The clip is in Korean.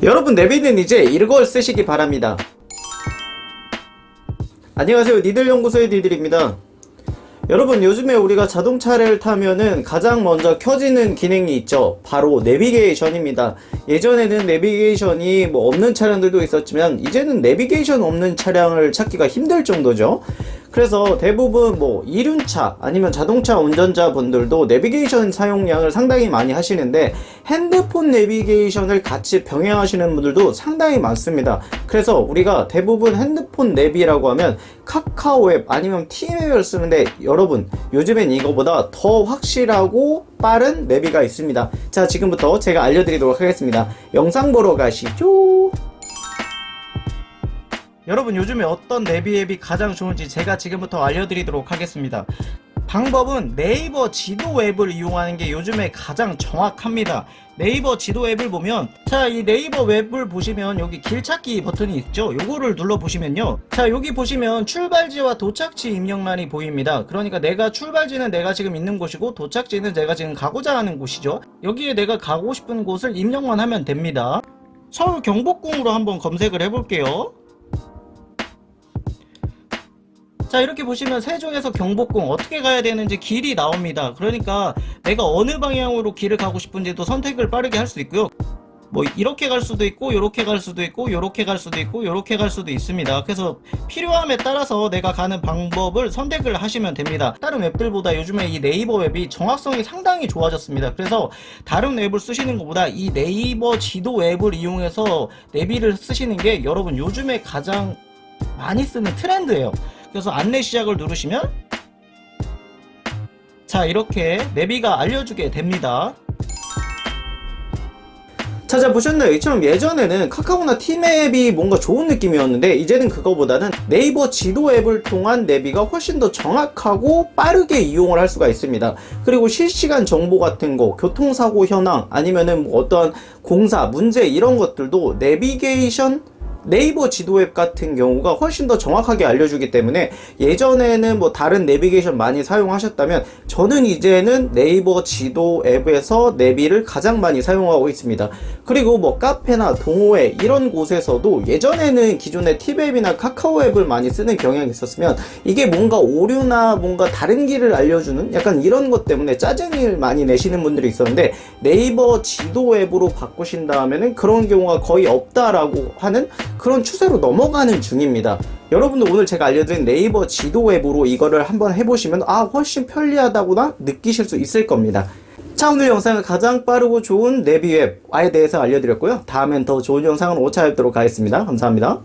여러분 내비는 이제 이걸 쓰시기 바랍니다. 안녕하세요. 니들 연구소의 니들입니다. 여러분 요즘에 우리가 자동차를 타면은 가장 먼저 켜지는 기능이 있죠. 바로 내비게이션입니다. 예전에는 내비게이션이 뭐 없는 차량들도 있었지만 이제는 내비게이션 없는 차량을 찾기가 힘들 정도죠. 그래서 대부분 뭐 이륜차 아니면 자동차 운전자분들도 내비게이션 사용량을 상당히 많이 하시는데 핸드폰 내비게이션을 같이 병행하시는 분들도 상당히 많습니다. 그래서 우리가 대부분 핸드폰 내비라고 하면 카카오 앱 아니면 티맵을 쓰는데 여러분 요즘엔 이거보다 더 확실하고 빠른 내비가 있습니다. 자 지금부터 제가 알려드리도록 하겠습니다. 영상 보러 가시죠. 여러분 요즘에 어떤 내비 앱이 가장 좋은지 제가 지금부터 알려드리도록 하겠습니다. 방법은 네이버 지도 앱을 이용하는 게 요즘에 가장 정확합니다. 네이버 지도 앱을 보면 자 이 네이버 웹을 보시면 여기 길찾기 버튼이 있죠. 요거를 눌러 보시면요. 자 여기 보시면 출발지와 도착지 입력란이 보입니다. 그러니까 내가 출발지는 내가 지금 있는 곳이고 도착지는 내가 지금 가고자 하는 곳이죠. 여기에 내가 가고 싶은 곳을 입력만 하면 됩니다. 서울 경복궁으로 한번 검색을 해볼게요. 자 이렇게 보시면 세종에서 경복궁 어떻게 가야 되는지 길이 나옵니다. 그러니까 내가 어느 방향으로 길을 가고 싶은지도 선택을 빠르게 할 수 있고요. 뭐 이렇게 갈 수도 있고 요렇게 갈 수도 있고 요렇게 갈 수도 있고 요렇게 갈 수도 있습니다. 그래서 필요함에 따라서 내가 가는 방법을 선택을 하시면 됩니다. 다른 웹들보다 요즘에 이 네이버 웹이 정확성이 상당히 좋아졌습니다. 그래서 다른 웹을 쓰시는 것보다 이 네이버 지도 앱을 이용해서 내비를 쓰시는 게 여러분 요즘에 가장 많이 쓰는 트렌드예요 그래서 안내 시작을 누르시면 자 이렇게 내비가 알려주게 됩니다 찾아보셨나요? 이처럼 예전에는 카카오나 티맵이 뭔가 좋은 느낌이었는데 이제는 그거보다는 네이버 지도 앱을 통한 내비가 훨씬 더 정확하고 빠르게 이용을 할 수가 있습니다. 그리고 실시간 정보 같은 거, 교통사고 현황 아니면은 뭐 어떤 공사, 문제 이런 것들도 내비게이션 네이버 지도 앱 같은 경우가 훨씬 더 정확하게 알려주기 때문에 예전에는 뭐 다른 내비게이션 많이 사용하셨다면 저는 이제는 네이버 지도 앱에서 내비를 가장 많이 사용하고 있습니다. 그리고 뭐 카페나 동호회 이런 곳에서도 예전에는 기존의 티맵이나 카카오 앱을 많이 쓰는 경향이 있었으면 이게 뭔가 오류나 뭔가 다른 길을 알려주는 약간 이런 것 때문에 짜증을 많이 내시는 분들이 있었는데 네이버 지도 앱으로 바꾸신 다음에는 그런 경우가 거의 없다라고 하는 그런 추세로 넘어가는 중입니다. 여러분들 오늘 제가 알려드린 네이버 지도 앱으로 이거를 한번 해보시면 아 훨씬 편리하다구나 느끼실 수 있을 겁니다. 자 오늘 영상은 가장 빠르고 좋은 내비 앱에 대해서 알려드렸고요. 다음엔 더 좋은 영상으로 오차뵙도록 하겠습니다. 감사합니다.